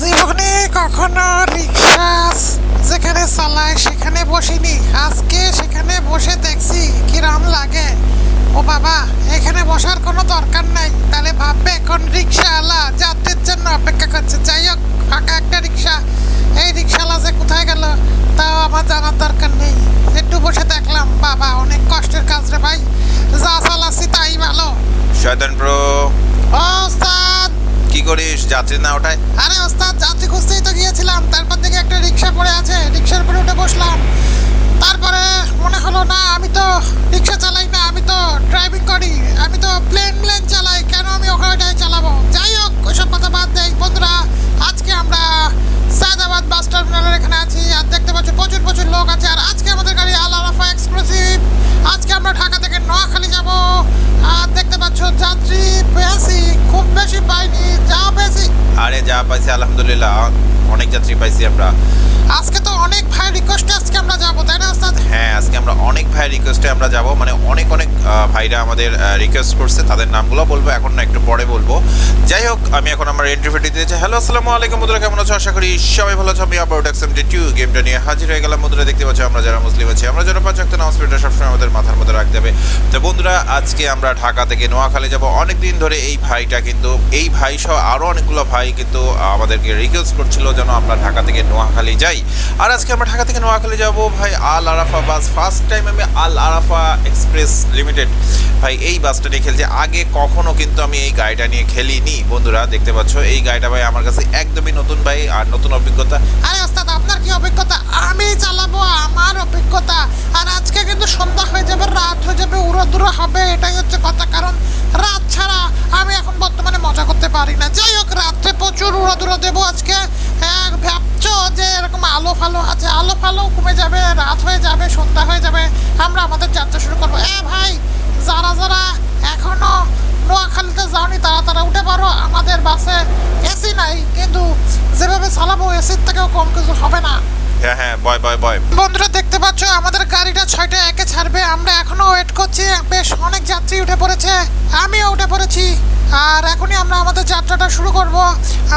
জীবনে কখনো রিক্সা যেখানে চালায় সেখানে বসিনি। আজকে সেখানে বসে দেখছি কিরম লাগে। ও বাবা এখানে বসার কোনো দরকার নাই। তাহলে ভাববে কোন রিক্সাওয়ালা যাত্রীর জন্য অপেক্ষা করছে। যাই হোক ফাঁকা একটা রিক্সা। এই রিক্সাওয়ালা যে কোথায় গেল তাও আমার জানার দরকার নেই। একটু বসে দেখলাম। বাবা অনেক কষ্টের কাজ রে ভাই। যা চালাচ্ছি তাই ভালো। শয়তান প্রো। ও কি করিস? যাত্রী না ওঠায়? আরে ওস্তাদ, যাত্রী খুঁজতেই তো গিয়েছিলাম। তারপর থেকে একটা রিক্সা পড়ে আছে। রিক্সার উপরে উঠে বসলাম। তারপরে মনে হলো, না, আমি তো রিক্সা চালাই না, আমি তো ড্রাইভিং করি। আমি তো প্লেন প্লেন চালাই। কেন আমি ওখানটায় চালাবো? যাই হোক, ওইসব কথা বাদ দেই। বন্ধুরা, আজকে আমরা সায়দাবাদ বাস টার্মিনালের এখানে আছি। আর দেখতে পাচ্ছ, প্রচুর প্রচুর লোক আছে। আর আজকে আমাদের গাড়ি আল আরাফা এক্সক্লুসিভ আজকে আমরা ঢাকা থেকে নোয়াখালী যাব। আর দেখতে পাচ্ছ, যাত্রী বেশি, খুব বেশি পাইনি। আরে যা পাইছি আলহামদুলিল্লাহ। অনেক যাত্রী পাইছি আমরা। আজকে তো অনেক ভাই রিকোয়েস্টে আজকে আমরা যাব তাই না ওস্তাদ? হ্যাঁ আজকে আমরা অনেক ভাই রিকোয়েস্টে আমরা যাব। মানে অনেক অনেক ভাইরা আমাদের রিকোয়েস্ট করছে তাদের নামগুলো বলব এখন না একটু পরে বলব। যাই হোক আমি এখন আমার এন্ট্রি ফেটি দিয়েছি হ্যালো আসসালামু আলাইকুম বন্ধুরা কেমন আছো? আশা করি সবাই ভালো আছো। আমি আবার এক্সাম ডে টু গেমটা নিয়ে হাজির হয়ে গেলাম। বন্ধুরা দেখতে পাচ্ছ আমরা যারা মুসলিম আছি আমরা যারা পাঁচ একটা নামাজ পড়ে সবসময় আমাদের মাথার মধ্যে রাখতে হবে তো বন্ধুরা আজকে আমরা ঢাকা থেকে নোয়াখালী যাব। অনেক দিন ধরে এই ভাইটা কিন্তু এই ভাই সহ আরও অনেকগুলো ভাই কিন্তু আমাদেরকে রিকোয়েস্ট করছিল যেন আমরা ঢাকা থেকে নোয়াখালী যাই। আর আজকে আমরা ঢাকা থেকে নোয়াখালী যাব ভাই Al Arafa bus. First time আমি আল আরাফা এক্সপ্রেস লিমিটেড। ভাই, এই বাসটা নিয়ে খেলছি। আগে কখনো কিন্তু আমি এই গাড়িটা নিয়ে খেলিনি। বন্ধুরা, দেখতে পাচ্ছ, এই গাড়িটা ভাই আমার কাছে একদমই নতুন ভাই আর নতুন অভিজ্ঞতা। আরে ওস্তাদ, আপনার কি অভিজ্ঞতা? আমি চালাবো, আমার অভিজ্ঞতা। আর আজকে কিন্তু সন্ধ্যা হয়ে যাবে, রাত হয়ে যাবে উড়োদুরো হবে, এটাই হচ্ছে কথা। কারণ রাত ছাড়া আমি এখন বর্তমানে মজা করতে পারি না। যাই হোক, রাত্রে প্রচুর উড়োদুরো দেবো আজকে। হ্যাঁ, ভাবছ যে এরকম আলো ফালো আছে? আলো ফালো কমে যাবে রাত হয়ে যাবে সন্ধ্যা হয়ে যাবে। আমরা আমাদের যাত্রা শুরু করব। এ ভাই যারা যারা এখনও নোয়াখালীতে যাওনি তারা তারা উঠে পারো আমাদের বাসে এসি নাই কিন্তু যেভাবে চালাবো এসির থেকেও কম কিছু হবে না। হ্যাঁ হ্যাঁ বয় বয় বয় বন্ধুরা দেখতে পাচ্ছ আমাদের গাড়িটা ছয়টা একে ছাড়বে। আমরা এখনও ওয়েট করছি। বেশ অনেক যাত্রী উঠে পড়েছে। আমিও উঠে পড়েছি। আর এখনই আমরা আমাদের যাত্রাটা শুরু করব।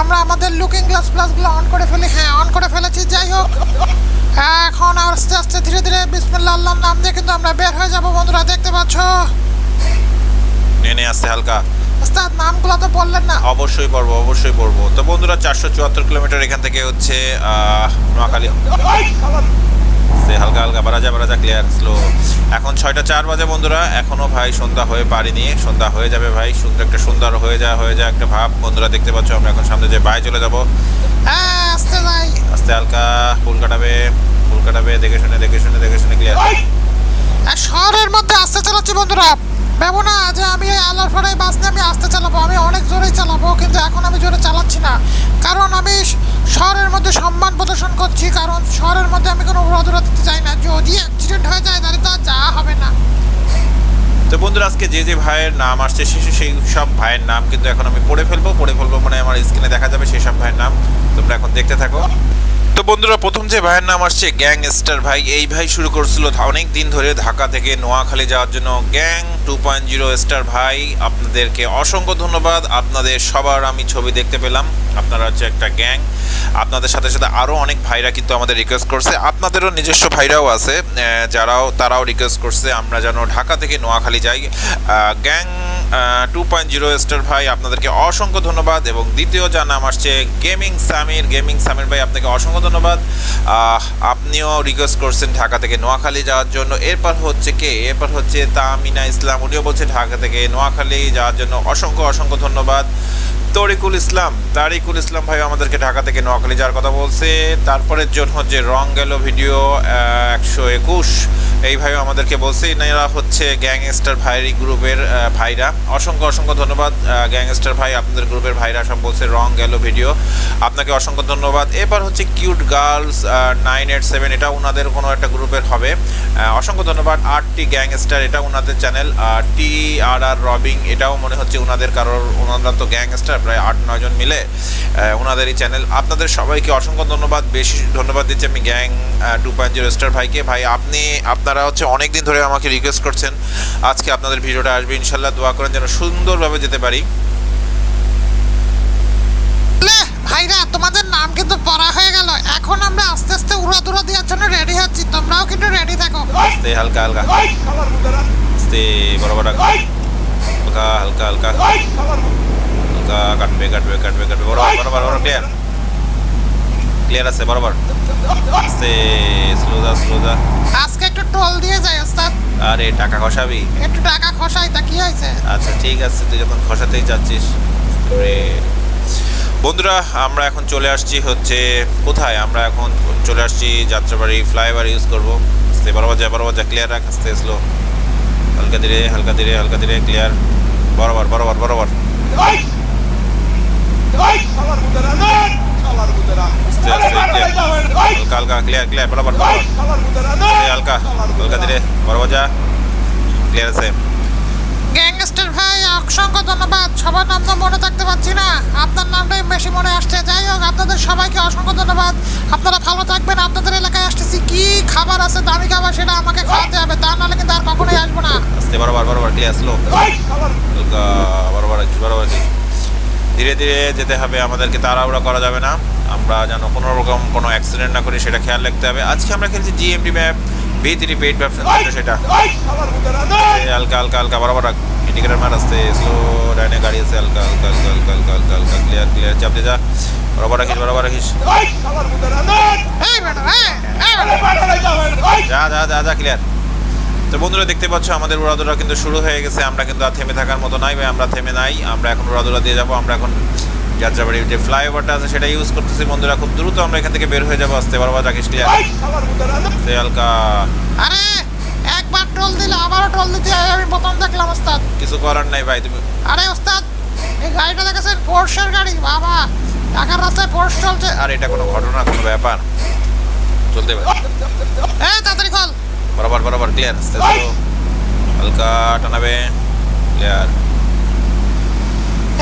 আমরা আমাদের লুকিং গ্লাস প্লাসগুলো অন করে ফেলি। হ্যাঁ অন করে ফেলেছি। যাই হোক। এখন আস্তে আস্তে ধীরে ধীরে বিসমিল্লা আল্লাহর নাম দিয়ে কিন্তু আমরা বের হয়ে যাব বন্ধুরা। দেখতে পাচ্ছ? নেনে আসতে হালকা। ওস্তাদ নামগুলো তো বললেন না। অবশ্যই পড়ব অবশ্যই পড়ব। তো বন্ধুরা চারশো চুয়াত্তর কিলোমিটার এখান থেকে হচ্ছে নোয়াখালী। হালকা হালকা যা বাড়া যা ক্লিয়ার স্লো এখন ছয়টা চার বাজে বন্ধুরা এখনও ভাই সন্ধ্যা হয়ে পারিনি। সন্ধ্যা হয়ে যাবে ভাই সুন্দর একটা সুন্দর হয়ে যায় হয়ে যায় একটা ভাব। বন্ধুরা দেখতে পাচ্ছ আমরা এখন সামনে যে বাই চলে যাব। হ্যাঁ আসতে যাই। আস্তে হালকা ফুল কাটাবে ফুল কাটাবে দেখে শুনে দেখে শুনে দেখে শুনে ক্লিয়ার শহরের মধ্যে আসতে চালাচ্ছি বন্ধুরা। ভেবো না যে আমি এই আলোর পরে বাস নিয়ে আমি আসতে চালাবো, আমি অনেক জোরেই চালাবো, কিন্তু এখন আমি জোরে চালাচ্ছি না। কারণ আমি শহরের মধ্যে সম্মান প্রদর্শন করছি, কারণ শহরের মধ্যে আমি কোনো উড়াদুরা দিতে চাই না। যদি অ্যাক্সিডেন্ট হয়ে যায়, তাহলে তো যাওয়া হবে না। তো বন্ধুরা, আজকে যে যে ভাইয়ের নাম আসছে, সে- সেই সব ভাইয়ের নাম কিন্তু এখন আমি পড়ে ফেলব। পড়ে ফেলব মানে আমার স্ক্রিনে দেখা যাবে সেই সব ভাইয়ের নাম। তোমরা এখন দেখতে থাকো। তো বন্ধুরা, প্রথম যে ভাইয়ের নাম আসছে গ্যাং স্টার ভাই, এই ভাই শুরু করছিল অনেক দিন ধরে ঢাকা থেকে নোয়াখালী যাওয়ার জন্য। Gang two point zero star ভাই, আপনাদেরকে অসংখ্য ধন্যবাদ। আপনাদের সবার আমি ছবি দেখতে পেলাম। আপনারা হচ্ছে একটা গ্যাং। আপনাদের সাথে সাথে আরও অনেক ভাইরা কিন্তু আমাদের রিকোয়েস্ট করছে। আপনাদেরও নিজস্ব ভাইরাও আছে যারাও, তারাও রিকোয়েস্ট করছে, আমরা যেন ঢাকা থেকে নোয়াখালী যাই। Gang two point zero star ভাই, আপনাদেরকে অসংখ্য ধন্যবাদ। এবং দ্বিতীয় যার নাম আসছে গেমিং সামির গেমিং সামির ভাই, আপনাকে অসংখ্য ধন্যবাদ। আপনিও রিকোয়েস্ট করছেন ঢাকা থেকে নোয়াখালী যাওয়ার জন্য। এরপর হচ্ছে কে? এরপর হচ্ছে তামিনা ইসলাম। উনিও বলছে ঢাকা থেকে নোয়াখালী যাওয়ার জন্য অসংখ্য অসংখ্য ধন্যবাদ। তরিকুল ইসলাম, তারিকুল ইসলাম ভাই আমাদেরকে ঢাকা থেকে নোয়াখালী যাওয়ার কথা বলছে। তারপরের জন্য হচ্ছে রং গেল ভিডিও একশো একুশ। এই ভাইও আমাদেরকে বলছে এনারা হচ্ছে গ্যাংস্টার ভাইরি গ্রুপের ভাইরা। অসংখ্য অসংখ্য ধন্যবাদ গ্যাংস্টার ভাই, আপনাদের গ্রুপের ভাইরা সব বলছে, রং গেল ভিডিও। আপনাকে অসংখ্য ধন্যবাদ। এবার হচ্ছে cute girls nine eight seven, এটা ওনাদের কোনো একটা গ্রুপের হবে। অসংখ্য ধন্যবাদ। আর টি গ্যাংস্টার, এটা ওনাদের চ্যানেল। আর টি আর আর রবিং, এটাও মনে হচ্ছে ওনাদের কারোর ওনারা তো গ্যাংস্টার, প্রায় আট নয়জন মিলে ওনাদেরই চ্যানেল। আপনাদের সবাইকে অসংখ্য ধন্যবাদ। বেশি ধন্যবাদ দিচ্ছি আমি gang two point zero star ভাইকে। ভাই, আপনি, আপনারা হচ্ছে অনেক দিন ধরে আমাকে রিকোয়েস্ট করছেন। আজকে আপনাদের ভিডিওটা আসবে ইনশাল্লাহ দোয়া করেন যেন সুন্দরভাবে যেতে পারি। ভাইরা তোমাদের নাম কিন্তু পড়া হয়ে গেল। এখন আমরা আস্তে আস্তে উড়া দুড়া দেওয়ার জন্য রেডি হচ্ছি। তোমরাও কিন্তু রেডি থাকো। আস্তে হালকা হালকা। আস্তে বরাবর রাখ। হালকা হালকা হালকা। হালকা কাটবে কাটবে কাটবে কাটবে। বরাবর বরাবর বরাবর ক্লিয়ার ক্লিয়ার আছে বরাবর আস্তে স্লো যা স্লো যা। একটু টোল দিয়ে যাই ওস্তাদ। আরে টাকা খসাবি? একটু টাকা খসাই তা কি হয়েছে? আচ্ছা ঠিক আছে তুই যখন খসাতেই চাচ্ছিস রে। বন্ধুরা আমরা এখন চলে আসছি হচ্ছে কোথায়? আমরা এখন চলে আসছি যাত্রাবাড়ি ফ্লাইওভার ইউজ করব। আস্তে বরাবর যা বরাবর যা ক্লিয়ার রাখ আস্তে স্লো হালকা ধীরে হালকা ধীরে হালকা ধীরে ক্লিয়ার বরাবর বরাবর বরাবর। হালকা হালকা ক্লিয়ার ক্লিয়ার বরাবর বরাবর হালকা হালকা ধীরে বরাবর ক্লিয়ার আছে গ্যাংস্টার ভাই অসংখ্য ধন্যবাদ। সবার নাম তো মনে থাকতে পারছি না। আপনার নামটাই বেশি মনে আসছে। যাই হোক আপনাদের সবাইকে অসংখ্য ধন্যবাদ। আপনারা ভালো থাকবেন। আপনাদের এলাকায় আসতেছি। কি খাবার আছে দামি খাবার সেটা আমাকে খাওয়াতে হবে। তা নাহলে কিন্তু আর কখনোই আসব না। আস্তে বরাবর বরাবর ক্লিয়ার বরাবর বরাবর। ধীরে ধীরে যেতে হবে আমাদেরকে তাড়াহুড়া করা যাবে না। আমরা যেন কোনো রকম কোনো অ্যাক্সিডেন্ট না করি সেটা খেয়াল রাখতে হবে। আজকে আমরা খেলছি GMD map V three paid ব্যবসা যেটা সেটা। হালকা হালকা হালকা বরাবর রাখ। ইন্ডিকেটার মার আসতে স্লো ডাইনে গাড়ি আছে হালকা হালকা হালকা হালকা হালকা হালকা হালকা ক্লিয়ার ক্লিয়ার চাপ দিয়ে যা। বরাবর রাখিস বরাবর রাখিস। যা যা যা যা ক্লিয়ার তো বন্ধুরা দেখতে পাচ্ছ আমাদের উড়াদুরা কিন্তু শুরু হয়ে গেছে। আমরা কিন্তু আর থেমে থাকার মতো নাই ভাই আমরা থেমে নাই। আমরা এখন উড়াদুরা দিয়ে যাব আমরা এখন যাত্রাবাড়ির যে ফ্লাইওভারটা আছে সেটা ইউজ করতেছি। বন্ধুরা খুব দ্রুত আমরা এখান থেকে বের হয়ে যাব আসতে পারব হালকা। আরে একবার টোল দিলে আবারও টোল দিতে আমি প্রথম দেখলাম ওস্তাদ। কিছু করার নাই ভাই তুমি আরে ওস্তাদ এই গাড়িটা দেখেছেন? পোর্শের গাড়ি বাবা। ঢাকার রাস্তায় পোর্শ চলছে। আর এটা কোনো ঘটনা কোনো ব্যাপার। চলতে পারে। এই তাড়াতাড়ি বরাবর বরাবর ক্লিয়ার আস্তে। হালকা টানাবে ক্লিয়ার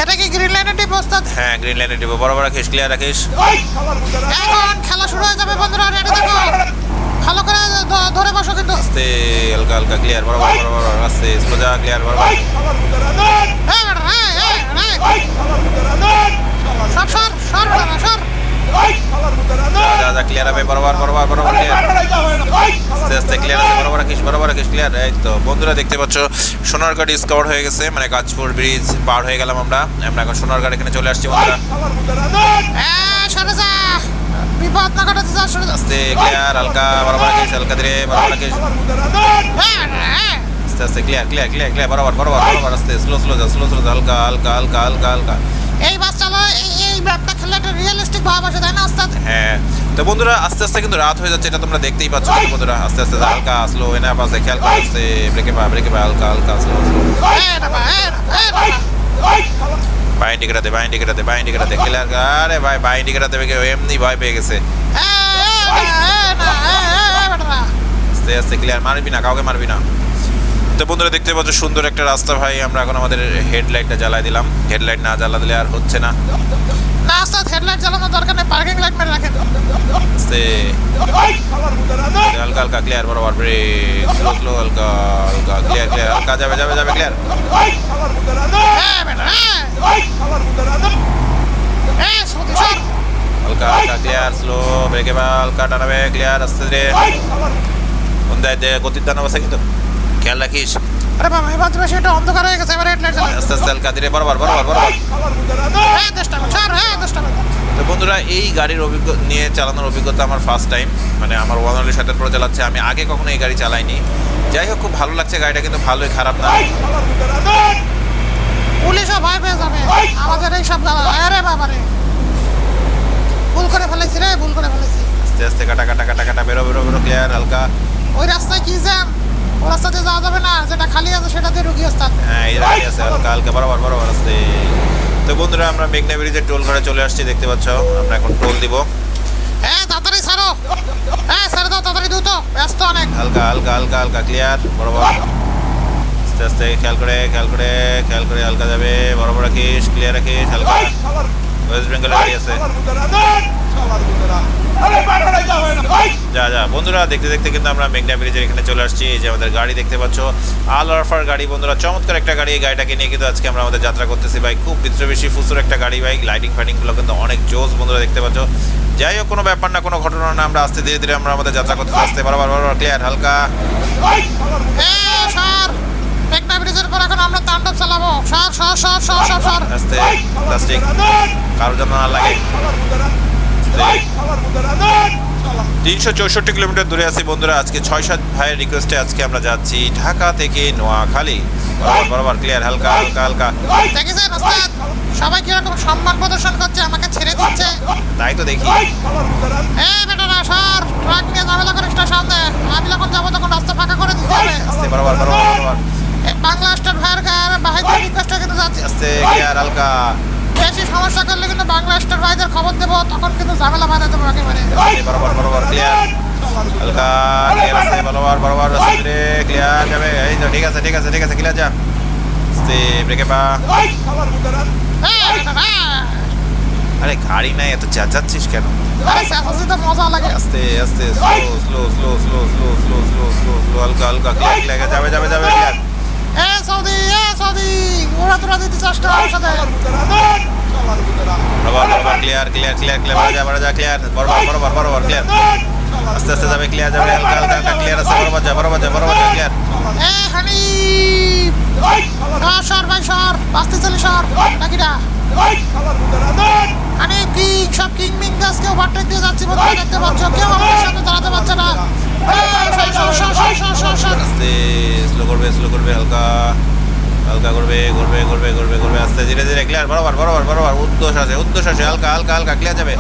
এটা কি গ্রিন লাইনের টিপ ওস্তাদ? হ্যাঁ গ্রিন লাইনে দিব বরাবর রাখিস ক্লিয়ার রাখিস। এখন খেলা শুরু হয়ে যাবে বন্ধুরা রেডি দেখো। ভালো করে ধরে বসো কিন্তু। আস্তে হালকা হালকা ক্লিয়ার বরাবর বরাবর আস্তে যা ক্লিয়ার বরাবর। এই ম্যাডাম এই এই এই সব সর সর সর। যা যা ক্লিয়ার হবে বরাবর বরাবর বরাবর ক্লিয়ার আস্তে আস্তে ক্লিয়ার আছে বরাবর রাখিস বরাবর রাখিস ক্লিয়ার এই তো বন্ধুরা দেখতে পাচ্ছ সোনারগাঁও ডিসকভার হয়ে গেছে মানে ব্রিজ পার হয়ে গেলাম আমরা। আমরা এখন এখানে চলে আসছি বন্ধুরা। এই সরে যা বিপদ না ঘটাতে যা সরে যা আস্তে ক্লিয়ার হালকা বরাবর রাখিস হালকা ধীরে বরাবর রাখিস এই ম্যাডাম, এই। আস্তে আস্তে ক্লিয়ার ক্লিয়ার ক্লিয়ার ক্লিয়ার বরাবর বরাবর বরাবর আস্তে স্লো স্লো যা স্লো স্লো হালকা হালকা হালকা হালকা হালকা। এই বাস চালা এই এই ম্যাপটা একটা রিয়েলিস্টিক ভাব আসে তাই না ওস্তাদ? হ্যাঁ। তো বন্ধুরা আস্তে আস্তে কিন্তু রাত হয়ে যাচ্ছে এটা তোমরা দেখতেই পাচ্ছ বন্ধুরা আস্তে আস্তে হালকা স্লো এনে পাশে খেয়াল করে আস্তে ব্রেকে পা ব্রেকে পা হালকা হালকা স্লো স্লো এই বাবা এই এই বাবা। বাই ইন্ডিকেটার দে বাই ইন্ডিকেটার দে বাই ইন্ডিকেটার দে ক্লিয়ার আরে ভাই বাই ইন্ডিকেটার দেবে কেউ এমনি ভয় পেয়ে গেছে। এই এই বেটা আস্তে আস্তে ক্লিয়ার মারবি না কাউকে মারবি না। তো বন্ধুরা দেখতে পাচ্ছ সুন্দর একটা রাস্তা ভাই। আমরা এখন আমাদের হেডলাইটটা জ্বালাই দিলাম। হেডলাইট না জ্বালা দিলে আর হচ্ছে না। ওস্তাদ হেডলাইট চালানোর দরকার নেই পার্কিং লাইট মেরে রাখেন। আস্তে হালকা হালকা ক্লিয়ার বরাবর ব্রেক স্লো স্লো হালকা হালকা ক্লিয়ার ক্লিয়ার হালকা যাবে যাবে যাবে ক্লিয়ার এই সত্যি সর হালকা হালকা ক্লিয়ার স্লো ব্রেকে বা হালকা টানাবে ক্লিয়ার আস্তে ধীরে। বন্ধায় দে গতির দানা বসে কিন্তু। খেয়াল রাখিস আরে বাবা এবার তুমি সেটা অন্ধকার হয়ে গেছে এবার হেডলাইট চালা আস্তে আস্তে হালকা ধীরে বরাবর বরাবর বরাবর। এই দশটা সর এই দশটা তো বন্ধুরা এই গাড়ির অভিজ্ঞতা নিয়ে চালানোর অভিজ্ঞতা আমার ফার্স্ট টাইম মানে আমার ওয়ানলি সাথে প্রো চালাচ্ছে আমি আগে কখনো এই গাড়ি চালাইনি। যাই হোক খুব ভালো লাগছে গাড়িটা কিন্তু ভালোই খারাপ না। পুলিশও ভয় পেয়ে যাবে। আমাদের এই সব গালা আরে বাবা রে ভুল করে ফেলেছি রে ভুল করে ফেলেছি। আস্তে আস্তে কাটা কাটা কাটা কাটা বেরো বেরো বেরো ক্লিয়ার হালকা। ওই রাস্তায় কি জ্যাম রাস্তাতে যাওয়া যাবে না যেটা খালি আছে সেটাতে রুগী ওস্তাদ হ্যাঁ এই আছে হালকা হালকা বরাবর বরাবর আস্তে। তো বন্ধুরা আমরা মেঘনা ব্রিজের টোল ঘরে চলে আসছি দেখতে পাচ্ছ আমরা এখন টোল দিব। এ তাড়াতাড়ি ছাড়ো এ ছেড়ে দাও তাড়াতাড়ি দ্রুত ব্যস্ত অনেক। হালকা হালকা হালকা হালকা ক্লিয়ার বরাবর। আস্তে আস্তে খেয়াল করে খেয়াল করে খেয়াল করে হালকা যাবে। বরাবর রাখিস ক্লিয়ার রাখিস হালকা। ওয়েস্ট বেঙ্গলের গাড়ি আছে। যা যা বন্ধুরা দেখতে দেখতে কিন্তু আমরা মেঘনা ব্রিজের এখানে চলে আসছি। এই যে আমাদের গাড়ি দেখতে পাচ্ছ আল আরফার গাড়ি বন্ধুরা চমৎকার একটা গাড়ি। এই গাড়িটাকে নিয়ে কিন্তু আজকে আমরা আমাদের যাত্রা করতেছি ভাই। খুব ভিতরে বেশি ফুসুর একটা গাড়ি ভাই। লাইটিং ফাইটিংগুলো কিন্তু অনেক জোস বন্ধুরা দেখতে পাচ্ছ। যাই হোক কোনো ব্যাপার না কোনো ঘটনা না আমরা আস্তে ধীরে ধীরে আমরা আমাদের যাত্রা করতে আসতে বরাবর বরাবর ক্লিয়ার হালকা। মেঘনা ব্রিজের পর এখন আমরা তাণ্ডব চালাবো। সর সর সর সর সর সর। আস্তে প্লাস্টিক কারও যেন না লাগে। তিনশো চৌষট্টি কিলোমিটার দূরে আছি বন্ধুরা। আজকে ছয় সাত ভাইয়ের রিকোয়েস্টে আজকে আমরা যাচ্ছি ঢাকা থেকে নোয়াখালী। বরাবর বরাবর ক্লিয়ার হালকা হালকা হালকা। দেখেছেন ওস্তাদ সবাই কীরকম সম্মান প্রদর্শন করছে আমাকে ছেড়ে দিচ্ছে? তাই তো দেখি। এ বেটারা সর ট্রাক নিয়ে ঝামেলা করিস না সামনে আমি যখন যাব তখন রাস্তা ফাঁকা করে দিতে হবে। আস্তে বরাবর বরাবর বরাবর। বাংলা স্টার ভাইয়ের রিকোয়েস্টে কিন্তু যাচ্ছি। আস্তে ক্লিয়ার হালকা। বেশি সমস্যা করলে কিন্তু বাংলা স্টার ভাইদের খবর দেবো তখন কিন্তু ঝামেলা বাঁধা দেবো একেবারে। বরাবর বরাবর ক্লিয়ার হালকা ক্লিয়ার আছে বরাবর বরাবর আস্তে ক্লিয়ার যাবে। এই তো ঠিক আছে ঠিক আছে ঠিক আছে ক্লিয়ার যা। আস্তে ব্রেকে পা। আরে গাড়ি নাই এত চেঁচাচ্ছিস কেন? মজা লাগে। আস্তে আস্তে slow slow slow slow slow slow slow slow slow হালকা হালকা ক্লিয়ার ক্লিয়ার যাবে যাবে যাবে ক্লিয়ার এ সৌদি এ সৌদি ওরা তোরা দিতে চেষ্টা আমার সাথে। ক্লিয়ার ক্লিয়ার ক্লিয়ার ক্লিয়ার বড় যা বড় যা ক্লিয়ার বরাবর বরাবর বরাবর ক্লিয়ার আস্তে আস্তে যাবে ক্লিয়ার যাবে হালকা হালকা হালকা ক্লিয়ার আছে যা বরাবর যা বরাবর যা ক্লিয়ার এ হানি সর সর ভাই সর। বাঁচতে চলি সর। নাকিটা হানি কিং সব কিং মিং গাছকে ওভারটেক দিয়ে যাচ্ছি বন্ধুরা দেখতে পাচ্ছ? কেউ আমাদের সামনে দাঁড়াতে পারছে না। আস্তে স্লো করবে স্লো করবে, হালকা হালকা করবে করবে করবে করবে করবে, আস্তে, ধীরে ধীরে ক্লিয়ার বরাবর বরাবর বরাবর, উদ্দোষ আছে উদ্দোষ আছে, হালকা হালকা হালকা ক্লিয়ার যাবে।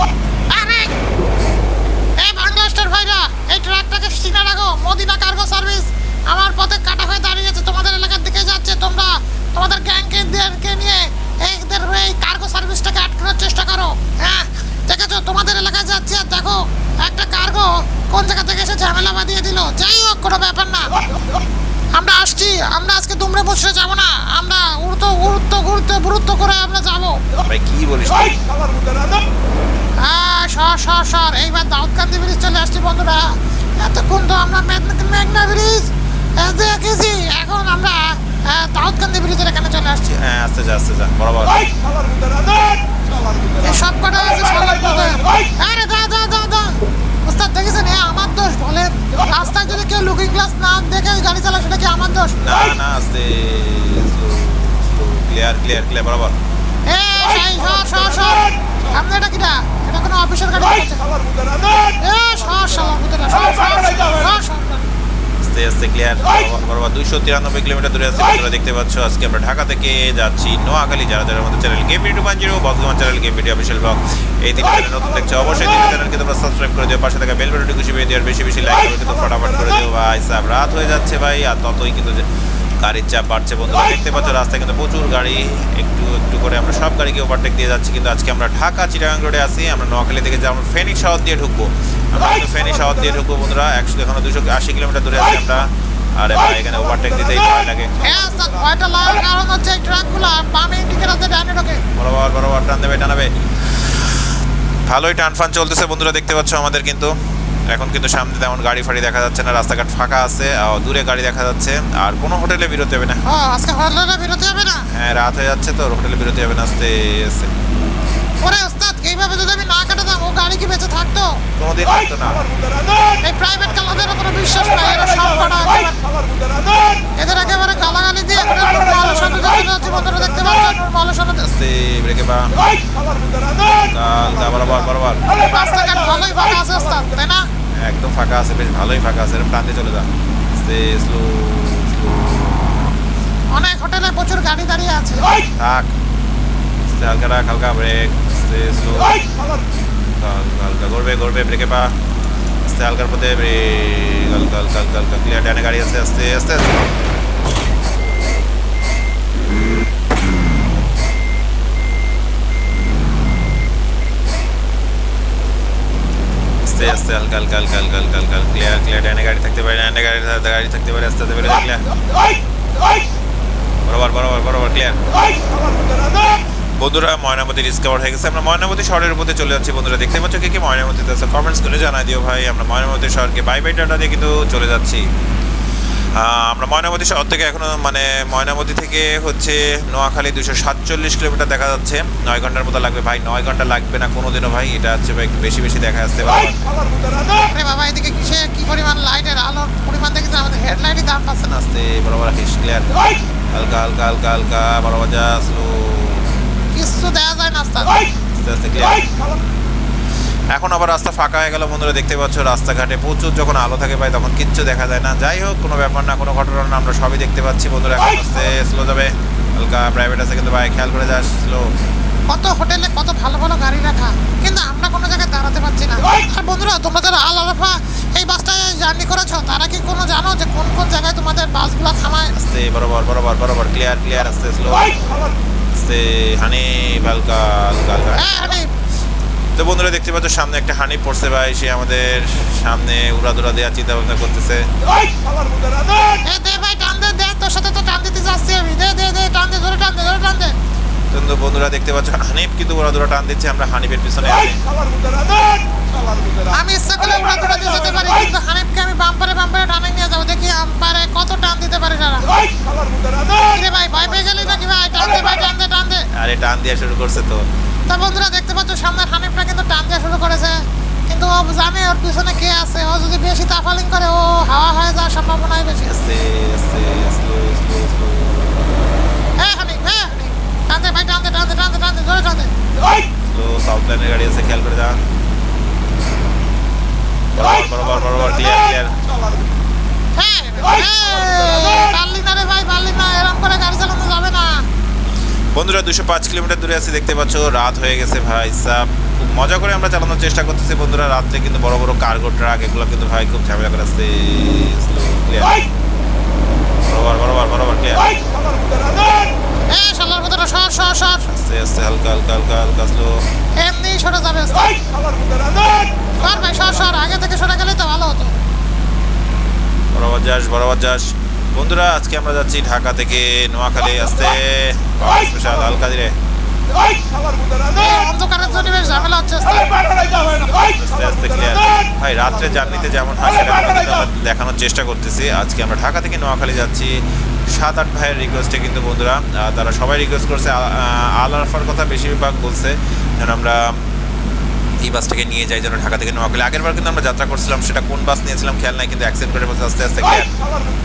ভাইরা, এই ট্রাকটাকে চিনে রাখো, মদিনা কার্গো সার্ভিস, আমার পথে কাটা হয়ে দাঁড়িয়ে আছে তোমাদের এলাকার দিকে যাচ্ছে তোমরা। তোমাদের গ্যাংকে নিয়ে এই কার্গো সার্ভিসটাকে আটকানোর চেষ্টা করো হ্যাঁ? দেখেছ? তোমাদের এলাকায় যাচ্ছে আর দেখো একটা কার্গো কোন জায়গা থেকে এসে ঝামেলা বাঁধিয়ে দিল। যাই হোক কোনো ব্যাপার না। আমরা আসছি আমরা আজকে দুমড়ে বসে যাব না। আমরা উড়তো গুরুত্ব গুরুত্ব গুরুত্ব করে আমরা যাব। ভাই কি বলিস? হ্যাঁ সর সর সর। এইবার দাউদকান্দি ব্রিজ চলে আসছি বন্ধুরা। এতক্ষণ তো আমরা মেঘনা- ব্রিজ দেখেছি। এখন আমরা দাউদকান্দি ব্রিজের এখানে চলে আসছি। হ্যাঁ আস্তে যা আস্তে যা। বরাবর। সব কটা আছে আরে দা দা দা দা ওস্তাদ দেখেছেন? এ আমার দোষ বলেন। রাস্তায় যদি কেউ লুকিং গ্লাস না দেখে গাড়ি চালায় সেটা কি আমার দোষ? না আস্তে ক্লিয়ার ক্লিয়ার ক্লিয়ার বরাবর। এ সেই সর সর সর। সামনে এটা কিটা? এটা কোনো অফিসের গাড়ি এ সর সর সর সর সর। আস্তে আস্তে ক্লিয়ার বরাবর দুইশো তিরানব্বই কিলোমিটার দূরে আছে বন্ধুরা দেখতে পাচ্ছ আজকে আমরা ঢাকা থেকে যাচ্ছি নোয়াখালী যারা যারা আমাদের channel game two point zero Bardhaman channel game video official blog এই তিনটি চ্যানেল নতুন দেখছ অবশ্যই তিনটি চ্যানেলকে তোমরা সাবস্ক্রাইব করে দিও পাশে থাকা বেল বেলটি খুশি পেয়ে দিও আর বেশি বেশি লাইক করে কিন্তু ফটাফট করে দিও। ভাই সাহেব রাত হয়ে যাচ্ছে ভাই আর ততই কিন্তু গাড়ির চাপ বাড়ছে বন্ধুরা দেখতে পাচ্ছ রাস্তায় কিন্তু প্রচুর গাড়ি একটু একটু করে আমরা সব গাড়িকে ওভারটেক দিয়ে যাচ্ছি কিন্তু আজকে আমরা ঢাকা চিটাগাং রোডে আছি আমরা নোয়াখালী থেকে যে আমরা ফেনী শহর দিয়ে ঢুকবো। আমরা কিন্তু ফেনী শহর দিয়ে ঢুকবো বন্ধুরা একশো এখনও দুশো আশি কিলোমিটার দূরে আছি আমরা। আরে ভাই এখানে ওভারটেক দিতেই ভয় লাগে। হ্যাঁ ভয়টা লাগার কারণ হচ্ছে ট্রাকগুলো বামে ইন্ডিকেটার আছে ডানে ঢোকে। বরাবর বরাবর টান দেবে টানাবে। ভালোই টান ফান চলতেছে বন্ধুরা দেখতে পাচ্ছ আমাদের কিন্তু। এখন কিন্তু সামনে তেমন গাড়ি ফাড়ি দেখা যাচ্ছে না রাস্তাঘাট ফাঁকা আছে দূরে গাড়ি দেখা যাচ্ছে আর কোনো হোটেলে বিরতি হবে না। আজকে হোটেলে বেরোতে হবে না? হ্যাঁ রাত হয়ে যাচ্ছে তো হোটেলে বিরতি হবে না আস্তে আস্তে ওরে ওস্তাদ এইভাবে যদি আমি না কাটাতাম ও গাড়ি কি বেঁচে থাকতো? কোনোদিন থাকতো না। এই প্রাইভেট কালাদের উপরে বিশ্বাস নাই এরা সব কটা এদের একেবারে গালাগালি দিয়ে এখন সামনে চলে যাচ্ছি বন্ধুরা দেখতে পাচ্ছেন মালের সামনে আস্তে ব্রেকে পা। কাল বরাবর বরাবর রাস্তাঘাট ভালোই ফাঁকা আছে ওস্তাদ তাই না? একদম ফাঁকা আছে বেশ ভালোই ফাঁকা আছে এরকম টানতে চলে যান আস্তে স্লো স্লো অনেক হোটেলে প্রচুর গাড়ি দাঁড়িয়ে আছে। থাক। আস্তে হালকা রাখ হালকা ব্রেক আস্তে স্লো হালকা ঘুরবে ঘুরবে ব্রেকে পা। আস্তে হালকার পথে ব্রেক হালকা হালকা হালকা হালকা ক্লিয়ার ডানে গাড়ি আছে আস্তে আস্তে আস্তে। আস্তে আস্তে হালকা হালকা হালকা হালকা হালকা হালকা ক্লিয়ার ক্লিয়ার ডাইনে গাড়ি থাকতে পারে ডাইনে গাড়ি থাকতে গাড়ি থাকতে পারে আস্তে আস্তে বেরো ক্লিয়ার বরাবর বরাবর বরাবর ক্লিয়ার বন্ধুরা ময়নামতি ডিসকভার হয়ে গেছে। আমরা ময়নামতি শহরের উপরে চলে যাচ্ছি বন্ধুরা। দেখতে পাচ্ছ কি কি? ময়নামতিতে আছে কমেন্টস করে জানাই দিও ভাই। আমরা ময়নামতি শহরকে বাই বাই টাটা দিয়ে কিন্তু চলে যাচ্ছি। আমরা ময়নামতি শহর থেকে এখনও মানে ময়নামতি থেকে হচ্ছে নোয়াখালী দুশো সাতচল্লিশ কিলোমিটার দেখা যাচ্ছে। নয় ঘণ্টার মতো লাগবে ভাই নয় ঘণ্টা লাগবে না কোনোদিনও ভাই এটা হচ্ছে ভাই বেশি বেশি দেখা যাচ্ছে। আরে বাবা এদিকে কিসে কি পরিমাণ লাইটের আলোর পরিমাণ দেখেছে আমাদের হেডলাইটই দাম পাচ্ছে না। আস্তে বরাবর হিস ক্লিয়ার হালকা হালকা হালকা হালকা বরাবর যা স্লো কিচ্ছু দেওয়া যায় না আস্তে আস্তে। ক্লিয়ার এখন আবার রাস্তা ফাঁকা হয়ে গেল বন্ধুরা দেখতে পাচ্ছ রাস্তাঘাটে প্রচুর যখন আলো থাকে ভাই তখন কিচ্ছু দেখা যায় না। যাই হোক কোনো ব্যাপার না কোনো ঘটনা না আমরা সবই দেখতে পাচ্ছি বন্ধুরা এখন আস্তে স্লো যাবে। হালকা প্রাইভেট আছে কিন্তু ভাই খেয়াল করে যাস স্লো কত হোটেলে কত ভালো ভালো গাড়ি রাখা কিন্তু আমরা কোনো জায়গায় দাঁড়াতে পারছি না। আর বন্ধুরা তোমরা যারা আল আলফা এই বাসটায় জার্নি করেছ তারা কি কোনো জানো যে কোন কোন জায়গায় তোমাদের বাসগুলো থামায়? আস্তে বরাবর বরাবর বরাবর ক্লিয়ার ক্লিয়ার আস্তে স্লো আস্তে হানি হালকা হালকা হালকা। হ্যাঁ হানিফ। তো বন্ধুরা দেখতে পাচ্ছ সামনে একটা হানি পড়ছে ভাই সে আমাদের সামনে উড়াদুরা দেওয়ার চিন্তা ভাবনা করতেছে দে! ভাই টান দে দে তোর সাথে তো টান দিতে যাচ্ছি আমি। দে দে দে টান দে ধরে টান দে ধরে টান দে। কিন্তু বন্ধুরা দেখতে পাচ্ছ হানিফ কিন্তু উড়াদুরা টান দিচ্ছে আমরা হানিফের পিছনে আছি। আমি ইচ্ছা করলে উড়া দিয়ে যেতে পারি কিন্তু হানিফকে আমি বাম্পারে বাম্পারে টানে নিয়ে যাব দেখি আম্পারে কত টান দিতে পারে সারা। রে ভাই ভয় পেয়ে গেলি নাকি ভাই? টান দে ভাই টান দে টান দে। আরে টান দেওয়া শুরু করছে তো। তা বন্ধুরা দেখতে পাচ্ছ সামনের হানিফটা কিন্তু টান দেওয়া শুরু করেছে। কিন্তু ও জানে ওর পিছনে কে আছে। ও যদি বেশি তাফালিং করে ও হাওয়া হয়ে যাওয়ার সম্ভাবনাই বেশি। আছে হ্যাঁ হানিফ হ্যাঁ টান দে ভাই টান দে টান দে টান দে টান দে ধরে টান দে। স্লো সাউথ লাইনের গাড়ি আছে খেয়াল করে যা বরাবর বরাবর বরাবর ক্লিয়ার ক্লিয়ার হ্যাঁ হ্যাঁ পারলি না রে ভাই পারলি না এরকম করে গাড়ি চালানো যাবে না। বন্ধুরা দুশো পাঁচ কিলোমিটার দূরে আছি দেখতে পাচ্ছ রাত হয়ে গেছে ভাই সাব। খুব মজা করে আমরা চালানোর চেষ্টা করতেছি বন্ধুরা রাত্রে কিন্তু বড় বড় কার্গো ট্রাক এগুলো কিন্তু ভাই খুব ঝামেলা করে আসছে বরাবর বরাবর বরাবর ক্লিয়ার এ শালার ভিতরে সর সর সর। আস্তে আস্তে হালকা হালকা হালকা হালকা স্লো এমনি সরে যাবে। সর ভাই সর সর। আগে থেকে সরে গেলেই তো ভালো হতো। বরাবর যাস বরাবর যাস। বন্ধুরা আজকে আমরা যাচ্ছি ঢাকা থেকে নোয়াখালী আসতে। স্পেশাল ক্লিয়ার ভাই রাত্রে জার্নিতে যেমন হয় সেটা দেখানোর চেষ্টা করতেছি। আজকে আমরা ঢাকা থেকে নোয়াখালী যাচ্ছি। সাত আট ভাইয়ের রিকোয়েস্টে কিন্তু বন্ধুরা তারা সবাই রিকোয়েস্ট করছে। আল আরফার কথা বেশিরভাগ বলছে। যেন আমরা এই বাসটাকে নিয়ে যাই যেন ঢাকা থেকে নোয়াখালী। আগের বার কিন্তু আমরা যাত্রা করছিলাম, সেটা কোন বাস নিয়েছিলাম খেয়াল নাই, কিন্তু অ্যাক্সেপ্ট করে বলছে আস্তে আস্তে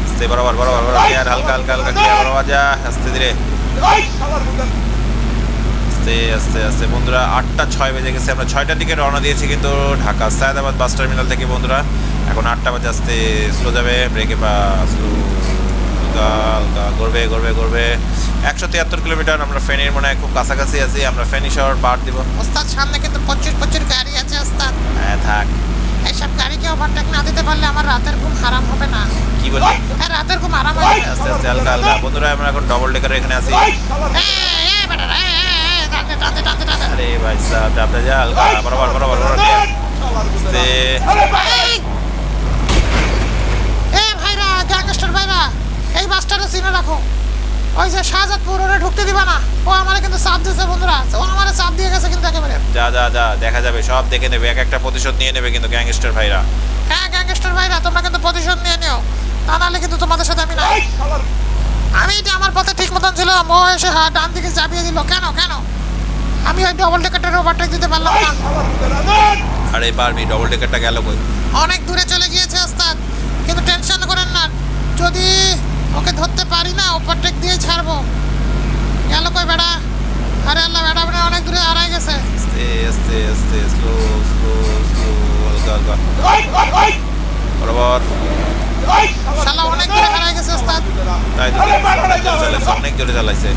আস্তে বরাবর বরাবর বরাবর ক্লিয়ার হালকা হালকা হালকা ক্লিয়ার বরাবর যা আস্তে ধীরে। আস্তে আস্তে আস্তে। বন্ধুরা, আটটা ছয় বেজে গেছে, আমরা ছয়টার দিকে রওনা দিয়েছি কিন্তু ঢাকা। সায়দাবাদ বাস টার্মিনাল থেকে বন্ধুরা, এখন আটটা বাজে, আসতে স্লো যাবে, ব্রেকে পা স্লো হালকা হালকা গড়বে গড়বে গড়বে একশো তিয়াত্তর কিলোমিটার আমরা ফেনীর মনে হয় খুব কাছাকাছি আছি আমরা ফেনী শহর পার দিব। ওস্তাদ সামনে কিন্তু প্রচুর প্রচুর গাড়ি আছে ওস্তাদ। হ্যাঁ থাক। এইসব গাড়িকে ওভারটেক না দিতে পারলে আমার রাতের ঘুম হারাম হবে না। কি বললি? হ্যাঁ রাতের ঘুম হবে। আস্তে আস্তে হালকা হালকা। বন্ধুরা আমরা এখন ডবল ডেকার এখানে আছি। আরে ভাই সাহেব চাপতে যা হালকা বরাবর বরাবর বরাবর। আস্তে। এই! এ ভাইরা গ্যাংস্টার ভাইরা। এই বাসটারে চিনে রাখো। ওই যে শাহজাদপুর ওরে ঢুকতে দিবা না। ও আমারে কিন্তু চাপ দিয়েছে বন্ধুরা। ও আমারে চাপ দিয়ে গেছে কিন্তু একেবারে। যা যা যা দেখা যাবে সব দেখে নেবে। এক একটা প্রতিশোধ নিয়ে নেবে কিন্তু গ্যাংস্টার ভাইরা। হ্যাঁ গ্যাংস্টার ভাইরা তোমরা কিন্তু প্রতিশোধ নিয়ে নিও। তা নাহলে কিন্তু তোমাদের সাথে আমি নাই। আমি এটা আমার পথে ঠিক মতন ছিল ও এসে হা ডান দিকে চাপিয়ে দিল। কেন কেন? আমি ওই ডবল টেকারটার ওভারটেক দিতে পারলাম না। আরে পারবি ডবল ডেকারটা গেল কই? অনেক দূরে চলে গিয়েছে ওস্তাদ। কিন্তু টেনশন করেন না। যদি ওকে ধরতে পারি না ওভারটেক দিয়ে ছাড়বো। গেল কই বেড়া? আরে আল্লাহ বেড়া বেড়া অনেক দূরে হারাই গেছে। আস্তে আস্তে আস্তে স্লো স্লো স্লো হালকা হালকা। বরাবর। শালা অনেক দূরে হারাই গেছে ওস্তাদ। তাই তো। অনেক জোরে চালাইছে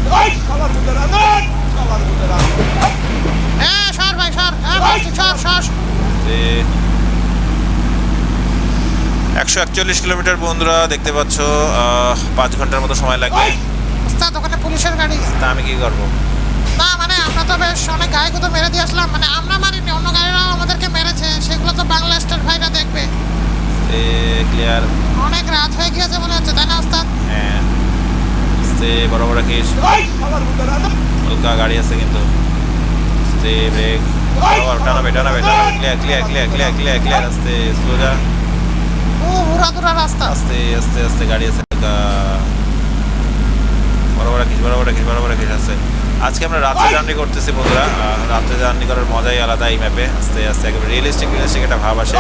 হ্যাঁ সর ভাই সর। হ্যাঁ ভাই সর সর। একশো একচল্লিশ কিলোমিটার বন্ধুরা দেখতে পাচ্ছ পাঁচ ঘণ্টার মতো সময় লাগবে। ওস্তাদ ওখানে পুলিশের গাড়ি। তা আমি কি করব? না মানে আমরা তো বেশ অনেক গাড়িকে তো মেরে দিয়ে আসলাম মানে আমরা মারিনি অন্য গাড়িরাও আমাদেরকে মেরেছে সেগুলো তো বাংলা স্টার ভাইরা দেখবে। ক্লিয়ার অনেক রাত হয়ে গিয়েছে মনে হচ্ছে তাই না ওস্তাদ? হ্যাঁ। আস্তে বরাবর কেস। হালকা গাড়ি আছে কিন্তু। আস্তে ব্রেক। টানাবে টানাবে টানাবে। Clear clear clear clear clear clear আস্তে স্লো যা। ও দুরা রাস্তা। আস্তে আস্তে আস্তে গাড়ি আছে বরাবর রাখিস বরাবর রাখিস বরাবর রাখিস আছে আজকে আমরা রাত্রে জার্নি করতেছি বন্ধুরা। রাত্রে জার্নি করার মজাই আলাদা এই ম্যাপে আস্তে আস্তে একেবারে রিয়েলিস্টিক রিয়েলিস্টিক একটা ভাব আসে।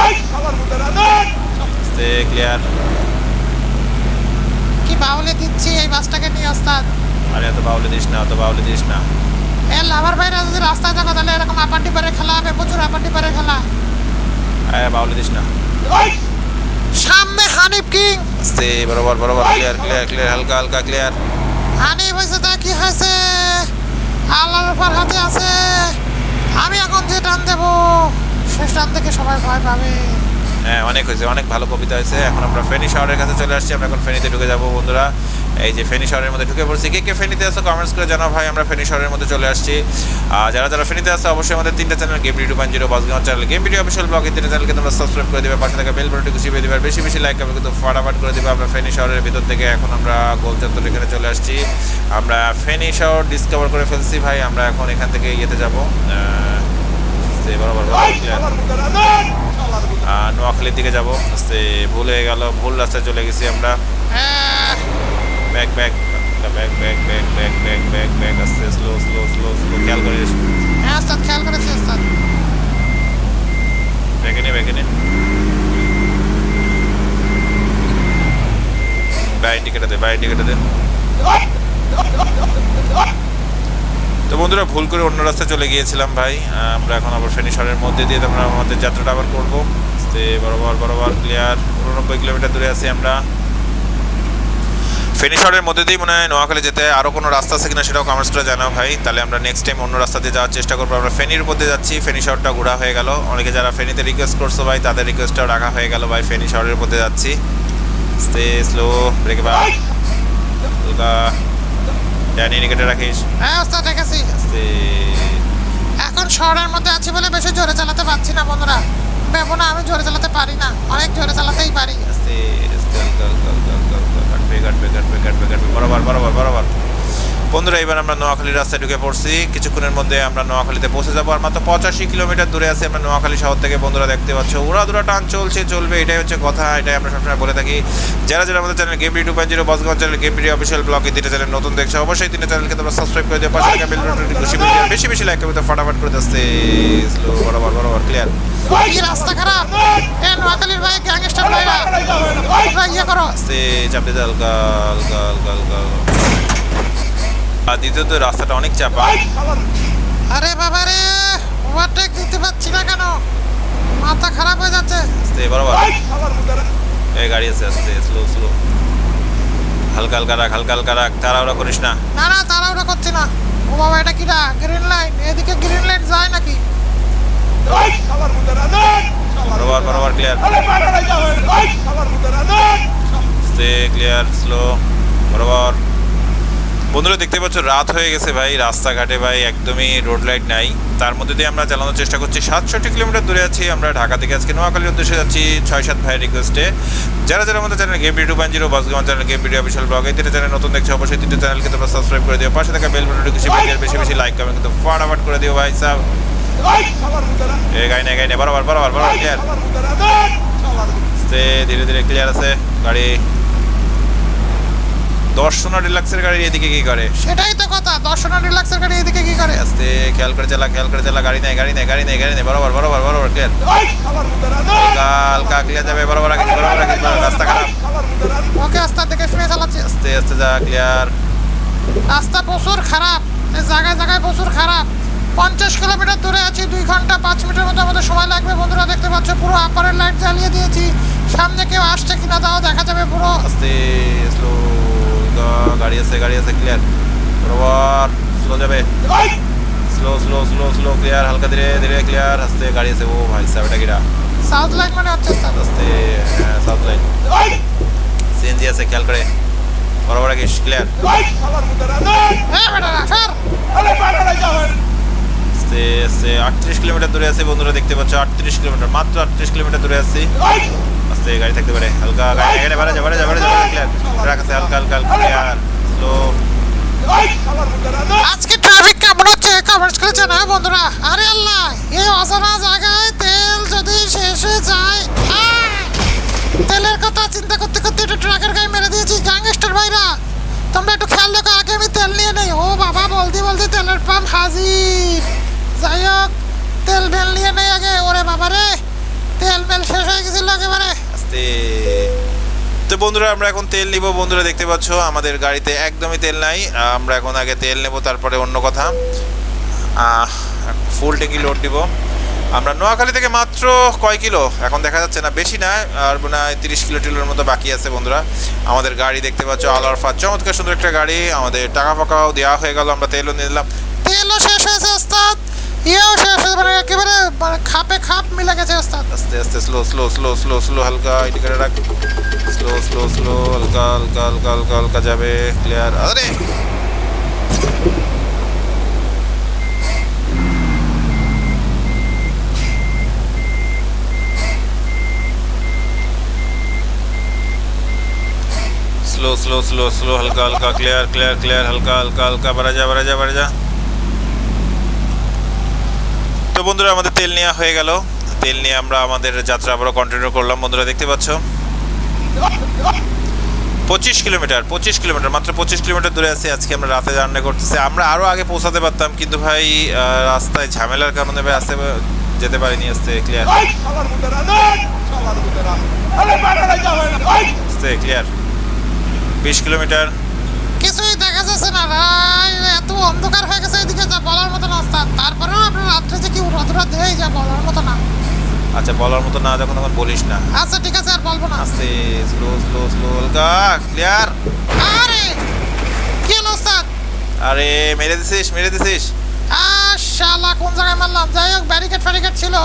আস্তে ক্লিয়ার কি বাউলে দিচ্ছি এই বাসটাকে নিয়ে ওস্তাদ? আরে এত বাউলে দিস না অত বাউলে দিস না। এ লাভার ভাইরা যদি রাস্তায় থাকো তাহলে এরকম আপার ডিপারে খেলা হবে প্রচুর আপার ডিপারে খেলা। হ্যাঁ বাউলে দিস না। সামনে হানিফ কিং। সে বরাবর বরাবর ক্লিয়ার ক্লিয়ার ক্লিয়ার হালকা হালকা ক্লিয়ার হানিফ হয়েছে তা কি হয়েছে? আল্লাহর উপর হাতে আছে। আমি এখন যে টান দেবো শেষ টান থেকে সবাই ভয় পাবে। হ্যাঁ অনেক হয়েছে অনেক ভালো কবিতা হয়েছে। এখন আমরা ফেনি শহরের কাছে চলে আসছি। আমরা এখন ফেনিতে ঢুকে যাব বন্ধুরা। এই যে ফেনি শহরের মধ্যে ঢুকে পড়ছি। কে কে ফেনিতে আসো কমেন্টস করে জানাও ভাই, আমরা ফেনি শহরের মধ্যে চলে আসছি। আর যারা যারা ফেনিতে আসো অবশ্যই আমাদের তিনটা channel game video point zero Basgaon channel game video official blog এই তিনটা চ্যানেলকে তোমরা সাবস্ক্রাইব করে দেবে, পাশে থাকা বেল বাটনটি খুশি দেবে বেশি বেশি লাইক করবে কিন্তু ফাটাফাট করে দেবে। আমরা ফেনি শহরের ভিতর থেকে এখন আমরা গোলচত্বর এখানে চলে আসছি। আমরা ফেনি শহর ডিসকভার করে ফেলছি ভাই, আমরা এখন এখান থেকে ইয়েতে যাব। নোয়াখালীর দিকে যাব। ভুল হয়ে গেল, ভুল রাস্তায় চলে গেছি আমরা। Back back back back back back back back back আস্তে স্লো স্লো স্লো স্লো খেয়াল করিস হ্যাঁ ওস্তাদ খেয়াল করেছি ওস্তাদ ব্যাকে নে ব্যাকে নে বাইরে কেটে দে বাইরে কেটে দে। তো বন্ধুরা ভুল করে অন্য রাস্তায় চলে গিয়েছিলাম ভাই। আমরা এখন আবার ফেনিশনের মধ্যে দিয়ে আমরা আমাদের যাত্রাটা আবার করব। আস্তে বরাবর বরাবর ক্লিয়ার উননব্বই কিলোমিটার দূরে আছি আমরা। ফেনিশরের মধ্যে দিয়ে মনে হয় নোয়াখালী যেতে আরও কোনো রাস্তা আছে কিনা সেটাও কমেন্টস করে জানাও ভাই। তাহলে আমরা নেক্সট টাইম অন্য রাস্তা দিয়ে যাওয়ার চেষ্টা করব। আমরা ফেনির মধ্যে যাচ্ছি। ফেনি শহরটা ঘোরা হয়ে গেল। অনেকে যারা ফেনিতে রিকোয়েস্ট করছ ভাই তাদের রিকোয়েস্টটাও রাখা হয়ে গেল ভাই। ফেনি শহরের মধ্যে যাচ্ছি। স্তে স্লো ব্রেক বা ইন্ডিকেটার রাখিস। হ্যাঁ ওস্তাদ দেখেছি। আস্তে এখন শহরের মধ্যে আছি বলে বেশি জোরে চালাতে পারছি না বন্ধুরা। ভেবো না আমি জোরে চালাতে পারি না। অনেক জোরে চালাতেই পারি। আস্তে আস্তে হালকা হালকা হালকা হালকা হালকা কাটবে কাটবে কাটবে কাটবে বরাবর বরাবর বরাবর। বন্ধুরা এবার আমরা নোয়াখালী রাস্তায় ঢুকে পড়ছি। কিছুক্ষণের মধ্যে আমরা নোয়াখালীতে পৌঁছে যাব। আর মাত্র পঁচাশি কিলোমিটার দূরে আছে আমরা নোয়াখালী শহর থেকে। বন্ধুরা দেখতে পাচ্ছ দুরা টান চলছে চলবে এটাই হচ্ছে কথা এটাই আমরা সবসময় বলে থাকি। যারা যারা আমাদের channel game two point zero Boshganj channel game video official blog এই তিনটা চ্যানেল নতুন দেখছ অবশ্যই তিনটা চ্যানেলকে তোমরা সাবস্ক্রাইব করে দিও। পাশে থাকা বেল বেশি বেশি লাইক করবে ফাটাফাট করে আসতে স্লো বরাবর বরাবর ক্লিয়ার রাস্তা খারাপ? এ নোয়াখালীর ভাই গ্যাংস্টার ভাইরা ইয়ে করো। আস্তে চাপ দিতে হালকা হালকা হালকা হালকা আর দ্বিতীয়ত রাস্তাটা অনেক চাপা। আরে বাবা রে ওভারটেক দিতে পারছি না কেন? মাথা খারাপ হয়ে যাচ্ছে। আস্তে বরাবর এই গাড়ি আছে আস্তে স্লো স্লো হালকা হালকা রাখ হালকা হালকা রাখ তাড়াহুড়া করিস না। না না তাড়াহুড়া করছি না। ও বাবা এটা কিটা? গ্রিন লাইন এদিকে গ্রিন লাইন যায় নাকি? বরাবর বরাবর ক্লিয়ার আস্তে ক্লিয়ার স্লো বরাবর। বন্ধুরা দেখতে পাচ্ছ রাত হয়ে গেছে ভাই রাস্তাঘাটে ভাই একদমই রোড লাইট নাই। তার মধ্যে দিয়ে আমরা চালানোর চেষ্টা করছি। সাতষট্টি কিলোমিটার দূরে আছি আমরা ঢাকা থেকে আজকে নোয়াখালীর উদ্দেশ্যে যাচ্ছি ছয় সাত ভাইয়ের রিকোয়েস্টে যারা যারা আমাদের channel game video point zero Basgaon channel game video official blog এই তিনটে চ্যানেল নতুন দেখছ অবশ্যই তিনটে চ্যানেলকে তোমরা সাবস্ক্রাইব করে দিও। পাশে থাকা বেল বাটনটি খুশি করে বেশি বেশি লাইক কমেন্ট কিন্তু ফাটাফাট করে দিও ভাই সাহেব এ গাই নে গাই নে বরাবর বরাবর বরাবর ক্লিয়ার ধীরে ধীরে ক্লিয়ার আছে গাড়ি। দর্শনা ডিলাক্সের গাড়ি এদিকে কি করে? সেটাই তো কথা দর্শনা রিল্যাক্সের গাড়ি এদিকে কি করে? আস্তে খেয়াল করে চালা খেয়াল করে চালা গাড়ি নেই গাড়ি নেই গাড়ি নেই গাড়ি নেই বরাবর বরাবর বরাবর ক্লিয়ার হালকা ক্লিয়ার যাবে বরাবর রাখিস বরাবর বরাবর, রাস্তা খারাপ। ওকে রাস্তা দেখে শুনে চালাচ্ছি। আস্তে আস্তে যা ক্লিয়ার। রাস্তা প্রচুর খারাপ জায়গায় জায়গায় প্রচুর খারাপ। পঞ্চাশ কিলোমিটার দূরে আছি দুই ঘণ্টা পাঁচ মিনিটের মতো আমাদের সময় লাগবে। বন্ধুরা দেখতে পাচ্ছ পুরো আপারের লাইট জ্বালিয়ে দিয়েছি। সামনে কেউ আসছে কিনা তাও দেখা যাবে পুরো। আস্তে স্লো গাড়ি আছে গাড়ি আছে ক্লিয়ার বরাবর স্লো যাবে। Slow slow slow slow clear হালকা ধীরে ধীরে ক্লিয়ার আস্তে গাড়ি আছে। ও ভাই সাহেব এটা কিরা? সাউথ লাইন মানে হচ্ছে আস্তে হ্যাঁ সাউথ লাইন সিএনজি আছে খেয়াল করে। বরাবর রাখিস ক্লিয়ার আস্তে আস্তে আটত্রিশ কিলোমিটার দূরে আছে বন্ধুরা দেখতে পাচ্ছ আটত্রিশ কিলোমিটার মাত্র আটত্রিশ কিলোমিটার দূরে আছি। আস্তে গাড়ি থাকতে পারে। হালকা গাড়ি গাড়ি বাড়া যা বাড়া যা বাড়া যা ক্লিয়ার ট্রাক আছে হালকা হালকা ক্লিয়ার স্লো আজকে ট্রাফিক কেমন হচ্ছে? কমেন্টস করে জানাও বন্ধুরা। আরে আল্লাহ এই অজানা জায়গায় তেল যদি শেষ হয়ে যায়! তেলের কথা চিন্তা করতে করতে একটা ট্রাকের গায়ে মেরে দিয়েছি গ্যাংস্টার ভাইরা। তোমরা একটু খেয়াল দেখো আগে আমি তেল নিয়ে নেই। ও বাবা বলতে বলতে তেলের পাম্প হাজির। যাই হোক তেল বেল নিয়ে নেই আগে। ওরে বাবা রে তেল বেল শেষ হয়ে গেছিল একেবারে। আস্তে। তো বন্ধুরা, আমরা এখন তেল নিব। বন্ধুরা, দেখতে পাচ্ছ, আমাদের গাড়িতে একদমই তেল নাই। আমরা এখন আগে তেল নেব, তারপরে অন্য কথা। ফুল ট্যাঙ্কি লোড দিব আমরা নোয়াখালী থেকে মাত্র কয় কিলো? এখন দেখা যাচ্ছে না, বেশি না, আর মনে হয় তিরিশ কিলো টিলোর মতো বাকি আছে বন্ধুরা। আমাদের গাড়ি দেখতে পাচ্ছ আলারফা চমৎকার সুন্দর একটা গাড়ি। আমাদের টাকা ফাঁকাও দেওয়া হয়ে গেল, আমরা তেলও নিয়ে নিলাম। তেলও শেষ হয়েছে ওস্তাদ ইয়েও শেষ হয়েছে মানে একেবারে মানে খাপে খাপ মিলে গেছে ওস্তাদ আস্তে আস্তে slow slow slow slow slow হালকা ইন্ডিকেটার রাখ স্লো স্লো স্লো হালকা হালকা হালকা হালকা হালকা যাবে ক্লিয়ার আরে स्लो स्लो स्लो स्लो हल्का हल्का क्लियर क्लियर क्लियर हल्का हल्का हल्का बढ़ा जा बढ़ा जा बढ़ा जा তো বন্ধুরা আমাদের তেল নেওয়া হয়ে গেল। তেল নিয়ে আমরা আমাদের যাত্রা আবারও কন্টিনিউ করলাম। বন্ধুরা দেখতে পাচ্ছ? পঁচিশ কিলোমিটার পঁচিশ কিলোমিটার মাত্র পঁচিশ কিলোমিটার দূরে আছি। আজকে আমরা রাতে জার্নি করতেছি। আমরা আরও আগে পৌঁছাতে পারতাম কিন্তু ভাই রাস্তায় ঝামেলার কারণে ভাই আসতে যেতে পারিনি আসতে ক্লিয়ার ক্লিয়ার বিশ কিলোমিটার। কিছুই না ভাই? এত অন্ধকার হয়ে গেছে এদিকে যা বলার মতো না তারপরেও আপনার রাত্রে যে কি উড়াধুরা দেয় যা বলার মতো না। আচ্ছা বলার মতো না যখন তখন বলিস না। আচ্ছা ঠিক আছে আর বলব না। আস্তে স্লো স্লো স্লো হালকা ক্লিয়ার আরে! কি হলো ওস্তাদ? আরে মেরে দিছিস মেরে দিছিস। আর শালা কোন জায়গায় মারলাম? যাই হোক ব্যারিকেড ফ্যারিকেড ছিল।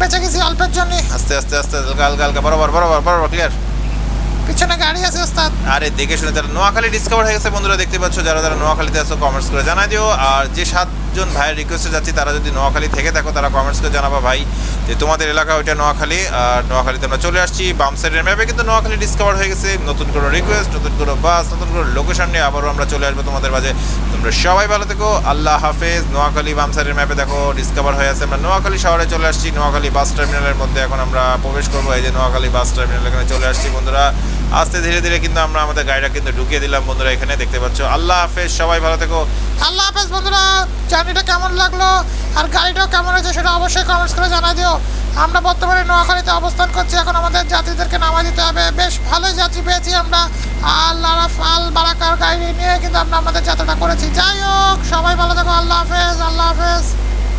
বেঁচে গেছি অল্পের জন্য। আস্তে আস্তে আস্তে হালকা হালকা হালকা বরাবর বরাবর বরাবর ক্লিয়ার পিছনে গাড়ি আছে, ওস্তাদ। আরে, দেখে শুনে যারা নোয়াখালী ডিসকভার হয়ে গেছে, বন্ধুরা দেখতে পাচ্ছ, যারা যারা নোয়াখালীতে আছো কমেন্টস করে জানাই দিও। আর যে সাতজন ভাইয়ের রিকোয়েস্টে যাচ্ছি, তারা যদি নোয়াখালী থেকে থাকো তারা কমেন্টস করে জানাবা ভাই, যে তোমাদের এলাকা ওইটা নোয়াখালী। আর নোয়াখালীতে আমরা চলে আসছি, বাম সাইডের ম্যাপে কিন্তু নোয়াখালী ডিসকভার হয়ে গেছে। নতুন কোনো রিকোয়েস্ট নতুন কোনো বাস নতুন কোনো লোকেশন নিয়ে আবারও আমরা চলে আসব তোমাদের মাঝে। তোমরা সবাই ভালো থেকো, আল্লাহ হাফেজ। নোয়াখালী বাম সাইডের ম্যাপে দেখো ডিসকভার হয়ে আছে, আমরা নোয়াখালী শহরে চলে আসছি। নোয়াখালী বাস টার্মিনালের মধ্যে এখন আমরা প্রবেশ করব, এই যে নোয়াখালী বাস টার্মিনাল এখানে চলে আসছি, বন্ধুরা। আস্তে ধীরে ধীরে কিন্তু আমরা আমাদের গাড়িটা কিন্তু ঢুকিয়ে দিলাম। বন্ধুরা, এখানে দেখতে পাচ্ছ। আল্লাহ হাফেজ, সবাই ভালো থেকো। আল্লাহ হাফেজ বন্ধুরা, জার্নিটা কেমন লাগল? আর গাড়িটাও কেমন হয়েছে সেটা অবশ্যই কমেন্টস করে জানাই দিও। আমরা বর্তমানে নোয়াখালীতে অবস্থান করছি। এখন আমাদের যাত্রীদেরকে নামা দিতে হবে। বেশ ভালোই যাত্রী পেয়েছি আমরা। আল্লাহ আল বারাকার গাড়ি নিয়ে কিন্তু আমরা আমাদের যাত্রাটা করেছি। যাই হোক, সবাই ভালো থাকো। আল্লাহ হাফেজ আল্লাহ হাফেজ।